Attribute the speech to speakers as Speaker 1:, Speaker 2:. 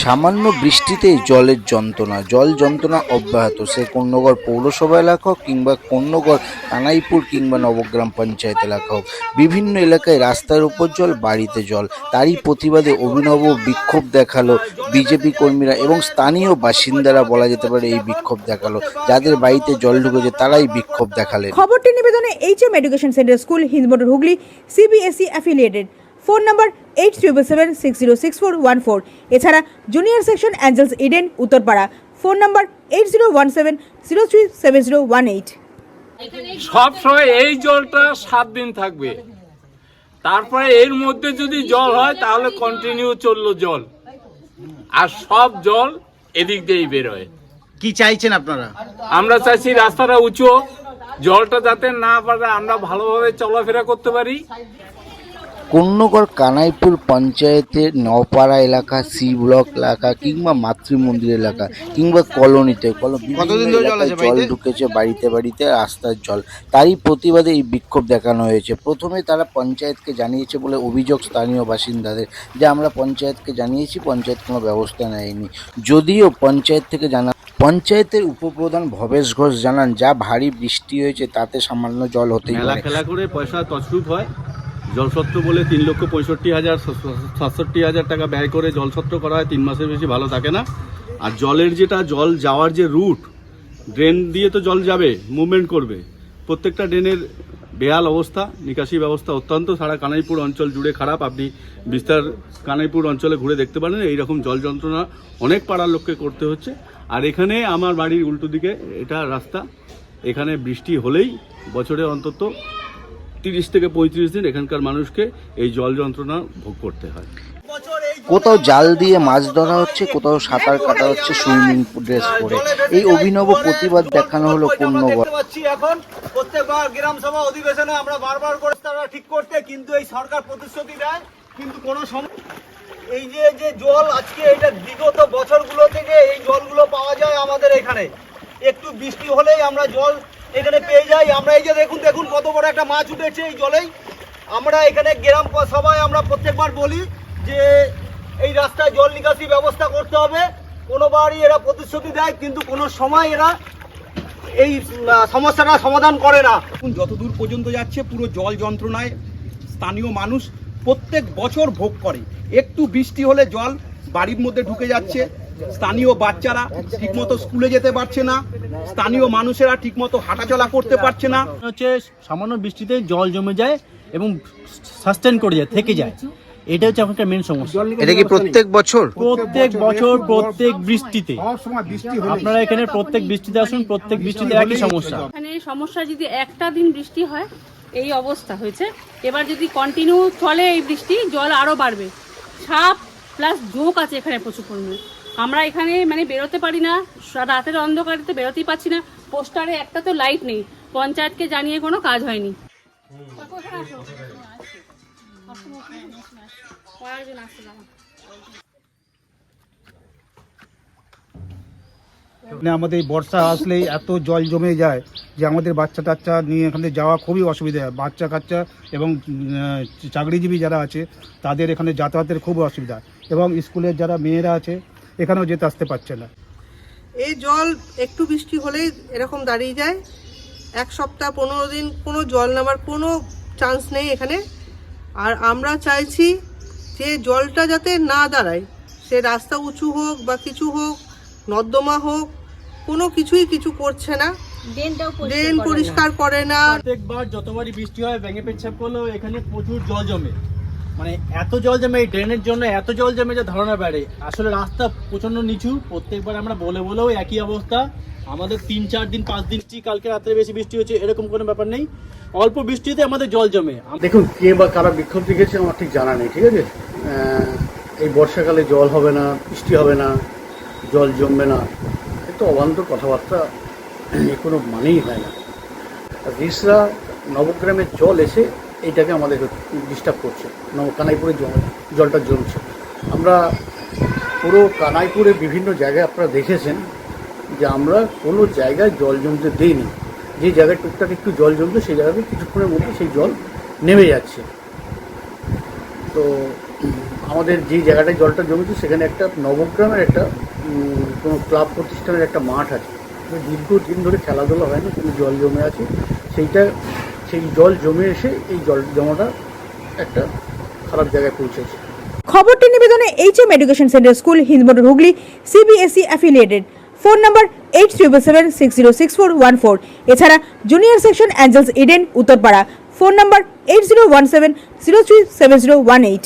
Speaker 1: সামান্য বৃষ্টিতেই জলের যন্ত্রণা, জল যন্ত্রণা অব্যাহত। সে কন্যগড় পৌরসভা এলাকা হোক কিংবা কন্যগড় কানাইপুর কিংবা নবগ্রাম পঞ্চায়েত এলাকা হোক, বিভিন্ন এলাকায় রাস্তার উপর জল, বাড়িতে জল। তারই প্রতিবাদে অভিনব বিক্ষোভ দেখাল বিজেপি কর্মীরা এবং স্থানীয় বাসিন্দারা বলা যেতে পারে এই বিক্ষোভ দেখাল। যাদের বাড়িতে জল ঢুকেছে তারাই বিক্ষোভ দেখালেন।
Speaker 2: খবরটি নিবেদনে H M education centre school, Hindmotor Hooghly, CBSE affiliated phone number eight triple seven six zero six four one four. এছাড়া junior section Angels Eden Uttarpara. Phone number eight zero one seven zero three seven zero one eight.
Speaker 3: সব সময় এই জলটা সাত দিন থাকবে। তারপরে এর মধ্যে যদি জল হয় তাহলে কন্টিনিউ চলল জল। আর সব জল এদিক দিয়েই বেরোয়
Speaker 4: কি চাইছেন আপনারা?
Speaker 3: আমরা চাইছি রাস্তাটা উঁচু জলটা যাতে না পারে আমরা ভালোভাবে চলাফেরা করতে পারি।
Speaker 1: কন্যগড় কানাইপুর পঞ্চায়েতের নপাড়া এলাকা সি ব্লক এলাকা কিংবা মাতৃ মন্দির এলাকা কিংবা কলোনিতে
Speaker 4: জল?
Speaker 1: ঢুকেছে বাড়িতে বাড়িতে রাস্তার জল। তারই প্রতিবাদে এই বিক্ষোভ দেখানো হয়েছে। প্রথমে তারা পঞ্চায়েতকে জানিয়েছে বলে অভিযোগ স্থানীয় বাসিন্দাদের যে আমরা পঞ্চায়েতকে জানিয়েছি পঞ্চায়েত কোনো ব্যবস্থা নেয়নি। যদিও পঞ্চায়েত থেকে জানা পঞ্চায়েতের উপপ্রধান ভবেশ ঘোষ জানান যা ভারী বৃষ্টি হয়েছে তাতে সামান্য জল হতেই
Speaker 5: খেলা করে পয়সা তছরূপ হয়। জলসত্র বলে তিন লক্ষ পঁয়ষট্টি হাজার সাতষট্টি হাজার টাকা ব্যয় করে জলসত্র করা হয়। তিন মাসের বেশি ভালো থাকে না। আর জলের যেটা, জল যাওয়ার যে রুট ড্রেন দিয়ে তো জল যাবে মুভমেন্ট করবে। প্রত্যেকটা ড্রেনের বেহাল অবস্থা, নিকাশি ব্যবস্থা অত্যন্ত। সারা কানাইপুর অঞ্চল জুড়ে খারাপ। আপনি বিস্তার কানাইপুর অঞ্চলে ঘুরে দেখতে পারেন, এইরকম জল যন্ত্রণা অনেক পাড়ার লোককে করতে হচ্ছে। আর এখানে আমার বাড়ির উল্টো দিকে এটা রাস্তা। এখানে বৃষ্টি হলেই বছরে অন্তত তিরিশ থেকে পঁয়ত্রিশ দিন এখানকার মানুষকে এই জল যন্ত্রণা ভোগ করতে হয়।
Speaker 1: কোথাও জাল দিয়ে মাছ ধরা হচ্ছে কোথাও সাঁতার কাটা হচ্ছে সুইমিং ড্রেস পরে। এই অভিনব প্রতিবাদ দেখানো হলো
Speaker 6: দেখতে এখন প্রত্যেকবার গ্রাম সভা অধিবেশনে আমরা বারবার করে তারা ঠিক করতে কিন্তু এই সরকার প্রতিশ্রুতি দেয় কিন্তু কোনো সময় এই যে যে জল আজকে এটা বিগত বছরগুলো থেকে এই জলগুলো পাওয়া যায় আমাদের এখানে। একটু বৃষ্টি হলেই আমরা জল এখানে পেয়ে যাই। আমরা এই যে দেখুন দেখুন কত বড় একটা মাছ উঠেছে এই জলেই। আমরা এখানে গ্রাম সভায় আমরা প্রত্যেকবার বলি যে এই রাস্তায় জল নিকাশি ব্যবস্থা করতে হবে। কোনোবারই এরা প্রতিশ্রুতি দেয়, কিন্তু কোনো সময় এরা এই সমস্যাটা সমাধান করে না।
Speaker 7: যতদূর পর্যন্ত যাচ্ছে পুরো জল যন্ত্রণায় স্থানীয় মানুষ প্রত্যেক বছর ভোগ করে। একটু বৃষ্টি হলে জল বাড়ির মধ্যে ঢুকে যাচ্ছে। স্থানীয় বাচ্চারা ঠিকমতো স্কুলে যেতে পারছে না স্থানীয় মানুষেরা ঠিকমতো হাঁটাচলা করতে পারছে না।
Speaker 4: হচ্ছে সামান্য বৃষ্টিতে জল জমে যায় এবং সাস্টেন করে যায় থেকে যায়। এটা হচ্ছে এখনকার মেন সমস্যা।
Speaker 1: এটা কি প্রত্যেক বছর?
Speaker 4: প্রত্যেক বছর প্রত্যেক বৃষ্টিতে। আপনারা এখানে প্রত্যেক বৃষ্টিতে আসুন প্রত্যেক বৃষ্টিতে একই সমস্যা।
Speaker 8: এখানে সমস্যা যদি একটা দিন বৃষ্টি হয় এই অবস্থা হয়েছে। এবার যদি কন্টিনিউ চলে এই বৃষ্টি জল আরও বাড়বে। সাপ প্লাস ঝোঁক আছে এখানে প্রচুর পরিমাণে। আমরা এখানে মানে বেরোতে পারি না রাতের অন্ধকারে তো বেরোতেই পারছি না। পোস্টারে একটা তো লাইট নেই, পঞ্চায়েতকে জানিয়ে কোনো কাজ হয়নি।
Speaker 7: আমাদের বর্ষা আসলেই এত জল জমে যায় যে আমাদের বাচ্চা টাচ্চা নিয়ে এখানে যাওয়া খুবই অসুবিধা হয়। বাচ্চা কাচ্চা এবং চাকরিজীবী যারা আছে, তাদের এখানে যাতায়াতের খুব অসুবিধা। এবং স্কুলের যারা মেয়েরা আছে এখানেও যেতে আসতে পারছে না।
Speaker 9: এই জল একটু বৃষ্টি হলেই এরকম দাঁড়িয়ে যায়। এক সপ্তাহ পনেরো দিন কোনো জল নামার কোনো চান্স নেই এখানে। আর আমরা চাইছি যে জলটা যাতে না দাঁড়ায় সে রাস্তা উঁচু হোক বা কিছু হোক নর্দমা হোক কোনো কিছুই কিছু করছে না। ড্রেন পরিষ্কার করে না।
Speaker 4: প্রত্যেকবার যতবারই বৃষ্টি হয় ব্যাঙে পেচ্ছাপ করলেও এখানে প্রচুর জল জমে। মানে এত জল জমে, এই ড্রেনের জন্য এত জল জমে যে ধারণা বেড়ে। আসলে রাস্তা প্রচণ্ড নিচু, প্রত্যেকবার আমরা বলে বলেও একই অবস্থা। আমাদের তিন, চার দিন, পাঁচ দিন কালকে রাত্রে বেশি বৃষ্টি হচ্ছে এরকম কোনো ব্যাপার নেই। অল্প বৃষ্টিতে আমাদের জল জমে।
Speaker 10: দেখুন, কে বা কারা বিক্ষোভ দেখেছে আমার ঠিক জানা নেই, ঠিক আছে? এই বর্ষাকালে জল হবে না, বৃষ্টি হবে না, জল জমবে না। একটু অবান্তর কথাবার্তা কোনো মানেই হয় না। রিসরা নবগ্রামের জল এসে এইটাকে আমাদের ডিস্টার্ব করছে। নব কানাইপুরে জল, জলটা জমছে আমরা পুরো কানাইপুরে বিভিন্ন জায়গায় আপনারা দেখেছেন যে আমরা কোনো জায়গায় জল জমতে দিইনি। যে জায়গায় টুকটাক একটু জল জমছে, সেই জায়গাতে কিছুক্ষণের মধ্যে সেই জল নেমে যাচ্ছে। তো আমাদের যে জায়গাটায় জলটা জমেছে, সেখানে একটা নবগ্রামের একটা কোনো ক্লাব প্রতিষ্ঠানের একটা মাঠ আছে। দীর্ঘদিন ধরে খেলাধুলা হয় না কিন্তু জল জমে আছে। সেইটা সেই জল জমে এসে এই জল জমাটা একটা খারাপ জায়গায় পৌঁছেছে।
Speaker 2: খবরটি নিবেদনে H M education centre school Hindmotor Hooghly CBSE affiliated phone number eight triple seven six zero six four one four এছাড়া junior section Angels Eden, Uttarpara. Phone number eight zero one seven zero three seven zero one eight